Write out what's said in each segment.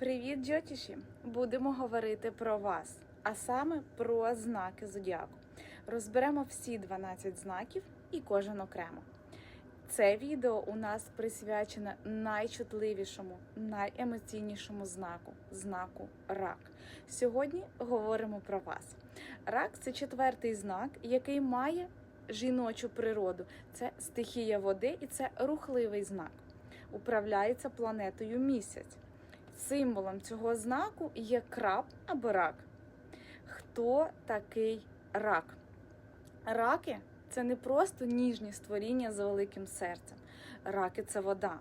Привіт, джотіші! Будемо говорити про вас, а саме про знаки зодіаку. Розберемо всі 12 знаків і кожен окремо. Це відео у нас присвячене найчутливішому, найемоційнішому знаку знаку рак. Сьогодні говоримо про вас. Рак це четвертий знак, який має жіночу природу. Це стихія води і це рухливий знак. Управляється планетою місяць. Символом цього знаку є краб або рак. Хто такий рак? Раки це не просто ніжні створіння з великим серцем. Раки це вода.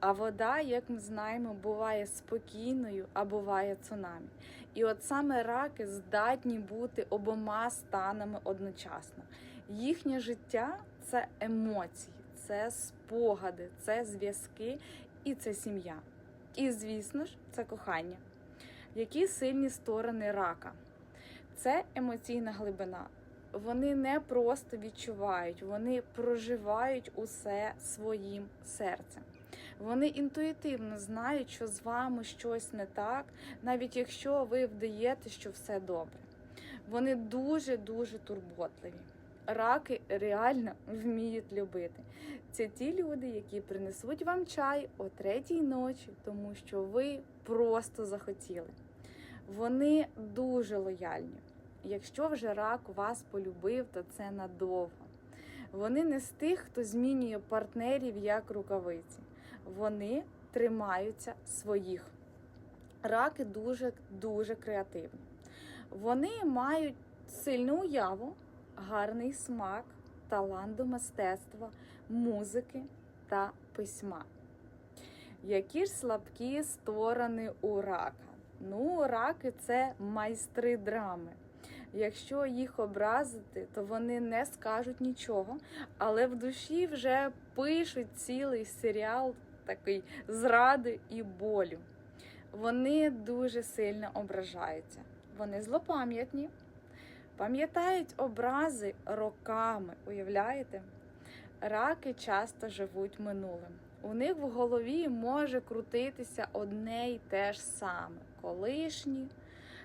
А вода, як ми знаємо, буває спокійною, а буває цунамі. І от саме раки здатні бути обома станами одночасно. Їхнє життя це емоції, це спогади, це зв'язки і це сім'я. І, звісно ж, це кохання. Які сильні сторони рака? Це емоційна глибина. Вони не просто відчувають, вони проживають усе своїм серцем. Вони інтуїтивно знають, що з вами щось не так, навіть якщо ви вдаєте, що все добре. Вони дуже-дуже турботливі. Раки реально вміють любити. Це ті люди, які принесуть вам чай о третій ночі, тому що ви просто захотіли. Вони дуже лояльні. Якщо вже рак вас полюбив, то це надовго. Вони не з тих, хто змінює партнерів як рукавиці. Вони тримаються своїх. Раки дуже дуже креативні. Вони мають сильну уяву, гарний смак, талант до мистецтва, музики та письма. Які ж слабкі сторони у рака? Ну, раки це майстри драми. Якщо їх образити, то вони не скажуть нічого, але в душі вже пишуть цілий серіал такий зради і болю. Вони дуже сильно ображаються. Вони злопам'ятні, пам'ятають образи роками, уявляєте? Раки часто живуть минулим. У них в голові може крутитися одне й те ж саме: колишні,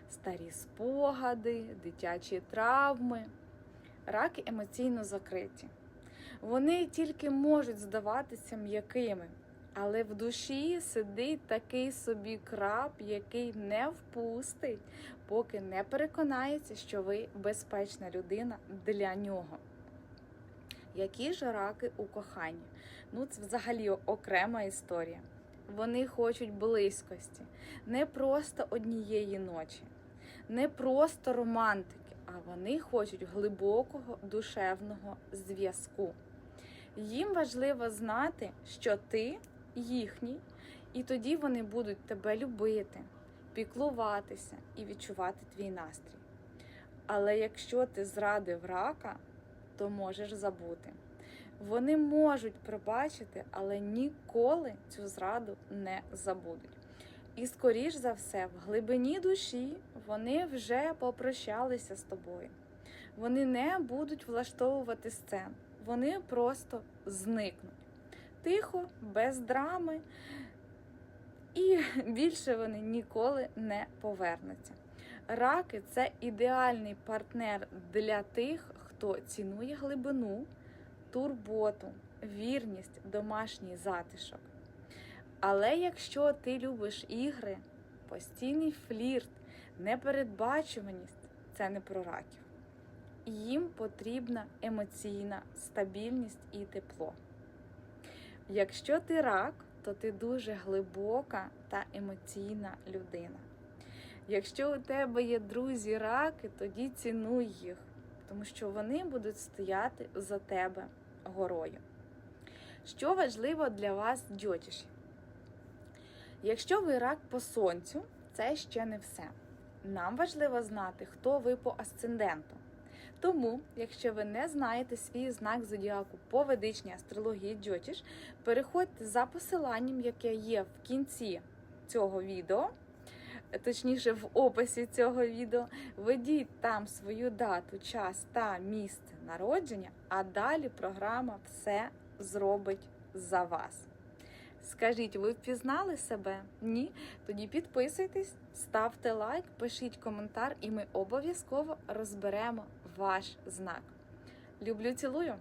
старі спогади, дитячі травми. Раки емоційно закриті. Вони тільки можуть здаватися м'якими, але в душі сидить такий собі краб, який не впустить, поки не переконається, що ви безпечна людина для нього. Які ж раки у коханні? Ну, це взагалі окрема історія. Вони хочуть близькості, не просто однієї ночі, не просто романтики, а вони хочуть глибокого душевного зв'язку. Їм важливо знати, що ти їхній, і тоді вони будуть тебе любити, піклуватися і відчувати твій настрій. Але якщо ти зрадив рака, то можеш забути. Вони можуть пробачити, але ніколи цю зраду не забудуть. І, скоріш за все, в глибині душі вони вже попрощалися з тобою. Вони не будуть влаштовувати сцен, вони просто зникнуть. Тихо, без драми, і більше вони ніколи не повернуться. Раки це ідеальний партнер для тих, хто цінує глибину, турботу, вірність, домашній затишок. Але якщо ти любиш ігри, постійний флірт, непередбачуваність це не про раків. Їм потрібна емоційна стабільність і тепло. Якщо ти рак, то ти дуже глибока та емоційна людина. Якщо у тебе є друзі раки, тоді цінуй їх, тому що вони будуть стояти за тебе горою. Що важливо для вас, дьотіші? Якщо ви рак по сонцю, це ще не все. Нам важливо знати, хто ви по асценденту. Тому, якщо ви не знаєте свій знак зодіаку по ведичній астрології Джотіш, переходьте за посиланням, яке є в кінці цього відео, точніше в описі цього відео. Введіть там свою дату, час та місце народження, а далі програма все зробить за вас. Скажіть, ви впізнали себе? Ні? Тоді підписуйтесь, ставте лайк, пишіть коментар, і ми обов'язково розберемо ваш знак. Люблю, цілую!